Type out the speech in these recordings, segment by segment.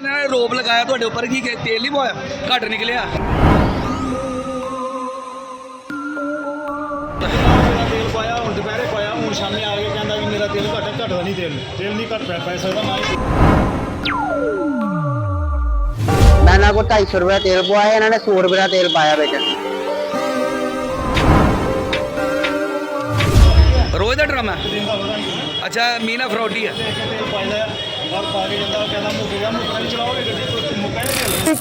ਨੇ ਰੋਪ ਲਗਾਇਆ ਤੁਹਾਡੇ ਉੱਪਰ ਕੀ ਤੇਲ ਨਹੀਂ ਪਵਾਇਆ? ਘੱਟ ਨਿਕਲਿਆ। ਮੇਰਾ ਤੇਲ ਪਾਇਆ ਹੁਣ ਦੁਪਹਿਰੇ ਪਾਇਆ ਹੁਣ ਸ਼ਾਮੇ ਆ ਕੇ ਕਹਿੰਦਾ ਵੀ ਮੇਰਾ ਤੇਲ ਘੱਟ ਹੈ, ਘੱਟਦਾ ਨਹੀਂ ਤੇਲ। ਤੇਲ ਨਹੀਂ ਘੱਟ ਪੈ ਪੈ ਸਕਦਾ ਨਾ ਹੀ। ਮੈਂ ਇਹਨਾਂ ਕੋਲ 250 ਰੁਪਏ ਤੇਲ ਪਵਾਇਆ ਇਹਨਾਂ ਨੇ 100 ਰੁਪਏ ਦਾ ਤੇਲ ਪਾਇਆ ਵਿੱਚ। ਰੋਜ਼ ਦਾ ਡਰਾਮਾ ਦਾ ਅੱਛਾ ਮੀਨਾ ਫਰੋਡੀ ਹੈ। ਤੇਲ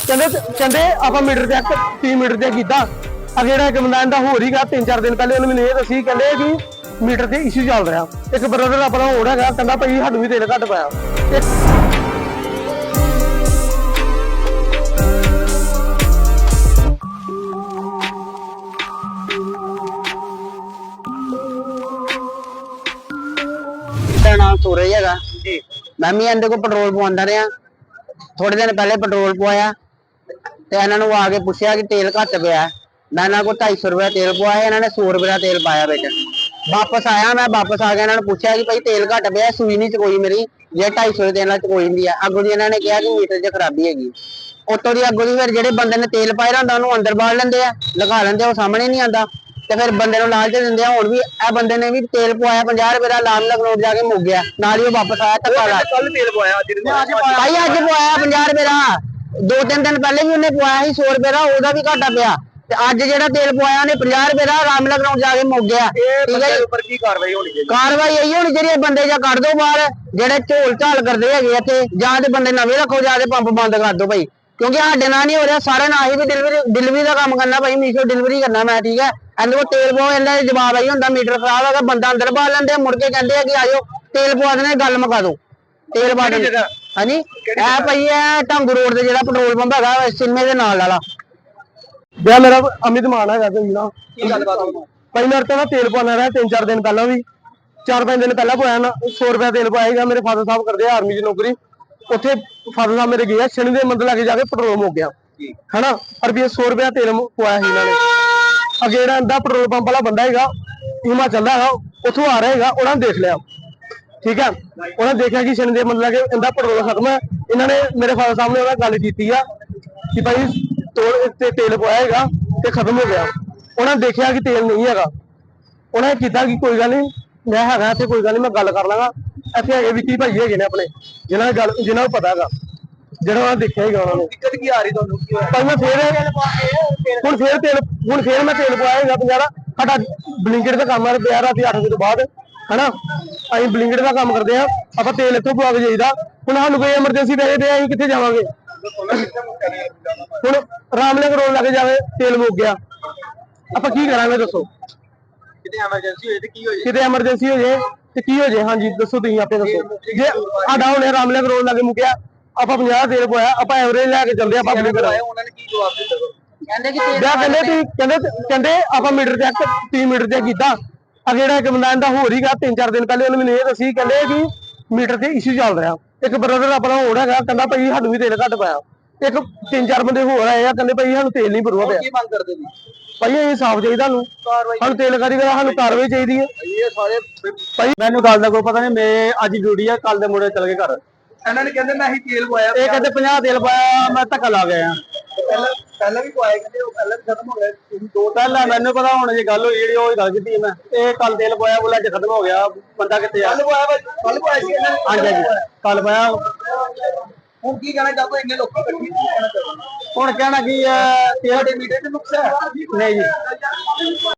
ਕਹਿੰਦਾ ਕਹਿੰਦੇ ਆਪਾਂ ਮੀਟਰ ਚੈੱਕ 3 ਮੀਟਰ ਤੇ ਕੀਤਾ ਆ ਜਿਹੜਾ ਇੱਕ ਬੰਦਾ ਇਹਦਾ ਹੋਰ ਹੀਗਾ 3-4 ਦਿਨ ਪਹਿਲੇ ਉਹਨੇ ਮੈਨੂੰ ਇਹ ਦੱਸੀ ਕਹਿੰਦੇ ਕਿ ਮੀਟਰ ਤੇ ਇਸ਼ੂ ਚੱਲ ਰਿਹਾ। ਇੱਕ ਬ੍ਰਦਰ ਆਪਣਾ ਹੋਰ ਹੈਗਾ ਕਹਿੰਦਾ ਭਾਈ ਸਾਨੂੰ ਵੀ ਤੇਲ ਘੱਟ ਪਾਇਆ। ਨਾਮ ਸੂਰਜ ਹੈਗਾ। ਜੀ। ਮੈਂ ਵੀ ਇਹਦੇ ਕੋਲ ਪੈਟਰੋਲ ਪਵਾਉਂਦਾ ਰਿਹਾ। ਥੋੜੇ ਦਿਨ ਪਹਿਲੇ ਪੈਟਰੋਲ ਪਵਾਇਆ ਤੇ ਇਹਨਾਂ ਨੂੰ ਆ ਕੇ ਪੁੱਛਿਆ ਕਿ ਤੇਲ ਘੱਟ ਪਿਆ। ਮੈਂ ਇਹਨਾਂ ਕੋਲ 250 ਰੁਪਏ ਤੇਲ ਪਵਾਇਆ ਇਹਨਾਂ ਨੇ 100 ਰੁਪਏ ਦਾ ਤੇਲ ਪਾਇਆ ਵਿੱਚ। ਵਾਪਸ ਆਇਆ ਮੈਂ ਵਾਪਸ ਆ ਕੇ ਇਹਨਾਂ ਨੂੰ ਪੁੱਛਿਆ ਕਿ ਭਾਈ ਤੇਲ ਘੱਟ ਪਿਆ ਸੂਈ ਨਹੀਂ ਚਕੋਈ ਮੇਰੀ। ਜੇ 250 ਦੇ ਤੇਲ ਨਾਲ ਚਕੋਈ ਹੁੰਦੀ ਆ। ਅੱਗੋਂ ਦੀ ਇਹਨਾਂ ਨੇ ਕਿਹਾ ਕਿ ਮੀਟਰ 'ਚ ਖਰਾਬੀ ਹੈਗੀ। ਉਤੋਂ ਦੀ ਅੱਗੋਂ ਦੀ ਫਿਰ ਜਿਹੜੇ ਬੰਦੇ ਨੇ ਤੇਲ ਪਾਇਆ ਹੁੰਦਾ ਉਹਨੂੰ ਅੰਦਰ ਬਾੜ ਲੈਂਦੇ ਆ ਲਗਾ ਲੈਂਦੇ ਆ, ਉਹ ਸਾਹਮਣੇ ਨਹੀਂ ਆਂਦਾ ਤੇ ਫਿਰ ਬੰਦੇ ਨੂੰ ਲਾਲਚ ਦਿੰਦੇ ਆ ਹੁਣ ਵੀ ਇਹ ਬੰਦੇ ਨੇ ਵੀ ਤੇਲ ਪਵਾਇਆ 50 ਰੁਪਏ ਦਾ ਲਾਲ ਲਗਨੋਟ ਜਾ ਕੇ ਮੁੱਕ ਗਿਆ ਨਾਲ ਹੀ ਉਹ ਵਾਪਸ ਆਇਆ ਧੱਕਾ ਲਾ ਕੱਲ ਤੇਲ ਪਵਾਇਆ ਅੱਜ ਭਾਈ ਅੱਜ ਪਵਾਇਆ 50 ਰੁਪਏ ਦਾ। ਦੋ ਤਿੰਨ ਦਿਨ ਪਹਿਲੇ ਵੀ ਉਹਨੇ ਪਵਾਇਆ ਸੀ 100 ਰੁਪਏ ਦਾ ਉਹਦਾ ਵੀ ਘਾਟਾ ਪਿਆ। ਤੇ ਅੱਜ ਜਿਹੜਾ ਤੇਲ ਪਵਾਇਆ ਉਹਨੇ 50 ਰੁਪਏ ਦਾ ਰਾਮਲਕ ਗਰਾਊਂਡ ਜਾ ਕੇ ਮੁੱਕ ਗਿਆ। ਠੀਕ ਹੈ ਜੀ? ਉੱਪਰ ਕੀ ਕਾਰਵਾਈ ਹੋਣੀ ਚਾਹੀਦੀ? ਕਾਰਵਾਈ ਇਹੀ ਹੋਣੀ ਚਾਹੀਦੀ ਹੈ ਬੰਦੇ ਜਾਂ ਕੱਢ ਦੋ ਬਾਹਰ ਜਿਹੜੇ ਝੋਲ ਝਾਲ ਕਰਦੇ ਹੈਗੇ ਆ ਇੱਥੇ ਜਾਂ ਤੇ ਬੰਦੇ ਨਵੇਂ ਰੱਖੋ ਜਾਂ ਤੇ ਪੰਪ ਬੰਦ ਕਰ ਦੋ ਭਾਈ। ਕਿਉਂਕਿ ਸਾਡੇ ਨਾਲ ਨਹੀਂ ਹੋ ਰਿਹਾ ਸਾਰੇ ਨਾਲ ਹੀ ਵੀ ਡਿਲੀਵਰੀ ਡਿਲੀਵਰੀ ਦਾ ਕੰਮ ਕਰਨਾ ਭਾਈ ਮੀਸ਼ੋ ਡਿਲੀਵਰੀ ਕਰਨਾ ਮੈਂ ਠੀਕ ਹੈ? ਕੋਲ ਤੇਲ ਪਵਾਓ ਇਹਨਾਂ ਦਾ ਜਵਾਬ ਆਈ ਹੁੰਦਾ ਮੀਟਰ ਖਰਾਬ ਹੈਗਾ ਬੰਦਾ ਅੰਦਰ ਪਾ ਲੈਂਦੇ ਆ, ਮੁੜ ਕੇ ਕਹਿੰਦੇ ਆ ਕਿ ਆਜੋ ਤੇਲ ਪਵਾ ਦੇਣੇ ਗੱਲ ਮੁਕਾ ਦੋ ਤੇਲ ਪਾ ਦੇ ਹਾਂਜੀ? ਇਹ ਭਾਈ ਇਹ ਢੰਗ ਰੋਡ ਤੇ ਜਿਹੜਾ ਪੈਟਰੋਲ ਪੰਪ ਹੈਗਾ ਸਿੰਮੇ ਦੇ ਨਾਲ ਵਾਲਾ। ਬਿਆ ਮੇਰਾ ਅਮਿਤ ਮਾਨ ਹੈਗਾ ਤੇ ਨਾ। ਕੀ ਗੱਲਬਾਤ ਹੋਈ? ਭਾਈ ਮੇਰੇ ਤੇ ਨਾ ਤੇਲ ਪਾਉਣਾ ਰਿਹਾ 3-4 ਦਿਨ ਪਹਿਲਾਂ ਵੀ। 4-5 ਦਿਨ ਪਹਿਲਾਂ ਪਾਇਆ ਨਾ 100 ਰੁਪਏ ਤੇਲ ਪਾਏਗਾ ਮੇਰੇ ਫਾਦਰ ਸਾਹਿਬ ਕਰਦੇ ਆ ਆਰਮੀ ਦੀ ਨੌਕਰੀ। ਉੱਥੇ ਫਾਦਰ ਸਾਹਿਬ ਮੇਰੇ ਗਏ ਆ, ਸ਼ਨੀ ਦੇ ਮੰਦਰ ਲੱਗੇ ਜਾ ਕੇ ਪੈਟਰੋਲ ਮੁੱਕ ਗਿਆ। ਹਨਾ? ਰੁਪਏ 100 ਰੁਪਏ ਤੇਲ ਮੁ- ਪਵਾਇਆ ਸੀ ਇਹਨਾਂ ਨੇ। ਅੱਗੇ ਜਿਹੜਾ ਇਹਦਾ ਪੈਟਰੋਲ ਪੰਪ ਵਾਲਾ ਬੰਦਾ ਹੈਗਾ, ਹਿਮਾਚਲ ਦਾ ਹੈਗਾ, ਉੱਥੋਂ ਆ ਰਿਹਾ ਹੈਗਾ, ਉਹਨਾਂ ਨੇ ਦੇਖ ਲਿਆ। ਠੀਕ ਹੈ? ਉਹਨਾਂ ਨੇ ਦੇਖਿਆ ਕਿ ਸ਼ਨੀ ਦੇ ਮੰਦਰ ਲੱਗੇ ਇਹਦਾ ਪੈਟਰੋਲ ਖਤਮ ਹੈ। ਇਹਨਾਂ ਨੇ ਮੇਰੇ ਫਾਦਰ ਸਾਹਿਬ ਨੇ ਉਹਨਾਂ ਨਾਲ ਗੱਲ ਕੀਤੀ ਆ ਕਿ ਭਾਈ ਤੋੜ ਤੇ ਤੇਲ ਪਵਾਇਆ ਹੈਗਾ ਤੇ ਖਤਮ ਹੋ ਗਿਆ। ਉਹਨਾਂ ਨੇ ਦੇਖਿਆ ਕਿ ਤੇਲ ਨਹੀਂ ਹੈਗਾ। ਉਹਨਾਂ ਨੇ ਕੀਤਾ ਕਿ ਕੋਈ ਗੱਲ ਨਹੀਂ, ਮੈਂ ਹੈਗਾ ਇੱਥੇ, ਕੋਈ ਗੱਲ ਨਹੀਂ, ਮੈਂ ਗੱਲ ਕਰ ਲਾਂਗਾ। ਇੱਥੇ ਹੈਗੇ ਵੀ ਕੀ ਭਾਈ ਹੈਗੇ ਨੇ ਆਪਣੇ, ਜਿਨ੍ਹਾਂ ਦੀ ਗੱਲ ਜਿਨ੍ਹਾਂ ਨੂੰ ਪਤਾ ਹੈਗਾ। ਜਿਹੜਾ ਦੇਖਿਆ ਹੈਗਾ ਉਹਨਾਂ ਨੂੰ। ਦਿੱਕਤ ਕੀ ਆ ਰਹੀ ਤੁਹਾਨੂੰ? ਕੀ ਹੋਇਆ? ਪਰ ਮੈਂ ਫੇਰ ਹੁਣ ਫੇਰ ਤੇਲ ਹੁਣ ਫੇਰ ਮੈਂ ਤੇਲ ਪਵਾਇਆ ਹੈਗਾ ਪੰਜਾਰਾ ਸਾਡਾ ਬਲਿੰਕਟ ਦਾ ਕੰਮ ਹੈ ਪਿਆ ਰਾਤੀ 8 ਵਜੇ ਤੋਂ ਬਾਅਦ ਹਨਾ? ਅਸੀਂ ਬਲਿੰਕਟ ਦਾ ਕੰਮ ਕਰਦੇ ਆ ਆਪਾਂ ਤੇਲ ਇੱਥੋਂ ਪਵਾ ਕੇ ਜਾਈਦਾ। ਹੁਣ ਸਾਨੂੰ ਕੋਈ ਐਮਰਜੈਂਸੀ ਪੈ ਜੇ ਤੇ ਅਸੀਂ ਕਿੱਥੇ ਜਾਵਾਂਗੇ? ਹੁਣ ਰਾਮਲੇ ਰੋਡ ਲੱਗ ਜਾਵੇ ਤੇਲ ਮੁੱਕ ਗਿਆ। ਆਪਾਂ ਕੀ ਕਰਾਂਗੇ ਦੱਸੋ? ਕਿਤੇ ਐਮਰਜੈਂਸੀ ਹੋਈ ਤੇ ਕੀ ਹੋਈ ਕਿਤੇ ਐਮਰਜੈਂਸੀ ਹੋ ਜੇ ਤੇ ਕੀ ਹੋ ਜੇ ਹਾਂਜੀ ਦੱਸੋ ਤੁਸੀਂ ਆਪੇ ਦੱਸੋ। ਜੇ ਸਾਡਾ ਹੁਣੇ ਰਾਮਲੇ ਰੋਡ ਲੱਗੇ ਮੁੱਕਿਆ ਆਪਾਂ 50 ਤੇਲ ਪਵਾਇਆ ਆਪਾਂ ਐਵਰੇਜ ਲੈ ਕੇ ਚੱਲਦੇ ਆਪਾਂ ਬਲਿੰਕਟ ਉਹਨਾਂ ਨੇ ਕੀ ਜਵਾਬ ਦਿੱਤਾ ਕਹਿੰਦੇ ਕਿ ਤੇਲ ਕਹਿੰਦੇ ਤੁਸੀਂ ਕਹਿੰਦੇ ਕਹਿੰਦੇ ਆਪਾਂ ਮੀਟਰ ਚੈੱਕ 3 ਮੀਟਰ ਤੇ ਕੀਤਾ। ਆ ਜਿਹੜਾ ਇੱਕ ਬੰਦਾ ਇਹਦਾ ਹੋਰ ਹੀਗਾ 3-4 ਦਿਨ ਪਹਿਲੇ ਉਹਨੇ ਮੈਨੂੰ ਇਹ ਦੱਸੀ ਕਹਿੰਦੇ ਕਿ ਮੀਟਰ ਤੇ ਇਸ਼ੂ ਚੱਲ ਰਿਹਾ। ਇੱਕ ਬ੍ਰਦਰ ਆਪਣਾ ਹੋਰ ਹੈਗਾ ਕਹਿੰਦਾ ਭਾਈ ਸਾਨੂੰ ਵੀ ਤੇਲ ਘੱਟ ਪਾਇਆ। ਇੱਕ ਤਿੰਨ ਚਾਰ ਬੰਦੇ ਹੋਰ ਆਏ ਆ ਕਹਿੰਦੇ ਭਾਈ ਸਾਨੂੰ ਤੇਲ ਨਹੀਂ ਭਰੂਆ ਪਿਆ। ਕੀ ਮੰਗ ਕਰਦੇ ਨੇ ਭਾਈ ਇਹ ਸਾਫ਼ ਚਾਹੀਦਾ ਸਾਨੂੰ। ਸਾਨੂੰ ਤੇਲ ਕਰੀ ਸਾਨੂੰ ਕਾਰਵਾਈ ਚਾਹੀਦੀ ਹੈ। ਇਹ ਸਾਰੇ ਭਾਈ ਮੈਨੂੰ ਗੱਲ ਦਾ ਕੋਈ ਪਤਾ ਨਹੀਂ ਮੈਂ ਅੱਜ ਡਿਊਟੀ ਆ ਕੱਲ ਦੇ ਮੁੰਡੇ ਚਲ ਗਏ ਘਰ। ਇਹਨਾਂ ਨੇ ਕਹਿੰਦੇ ਮੈਂ ਹੀ ਤੇਲ ਪਵਾਇਆ ਇਹ ਕਹਿੰਦੇ 50 ਤੇਲ ਪਾਇਆ ਮੈਂ ਧੱਕਾ ਲਾ ਗਿਆ ਪਹਿਲਾਂ ਪਹਿਲਾਂ ਵੀ ਪਵਾਇਆ ਕਹਿੰਦੇ ਉਹ ਪਹਿਲਾਂ ਵੀ ਖਤਮ ਹੋ ਗਿਆ। ਤੁਸੀਂ ਦੋ ਪਹਿਲਾਂ ਮੈਨੂੰ ਪਤਾ ਹੁਣ ਜੇ ਗੱਲ ਹੋਈ ਜਿਹੜੀ ਉਹ ਗੱਲ ਕੀਤੀ ਮੈਂ ਇਹ ਕੱਲ ਤੇਲ ਪਾਇਆ ਬੋਲਾ ਅੱਜ ਖਤਮ ਹੋ ਗਿਆ ਬੰਦਾ ਕਿੱਥੇ ਆ? ਕੱਲ ਪਵਾਇਆ ਕੱਲ ਪਵਾਇਆ ਸੀ ਇਹਨਾਂ ਨੇ। ਹਾਂਜੀ ਹਾਂਜੀ। ਕੱਲ ਪਾਇਆ ਹੁਣ ਕੀ ਕਹਿਣਾ ਚਾਹੋ ਇੰਨੇ ਲੋਕੀ ਇਕੱਠੇ ਕੀ ਕਹਿਣਾ ਚਾਹੋ ਹੁਣ ਕਹਿਣਾ ਕੀ ਹੈ ਤੇਲ ਮੀਟਰ ਤੇ ਨੁਕਸ ਹੈ। ਨਹੀਂ ਜੀ।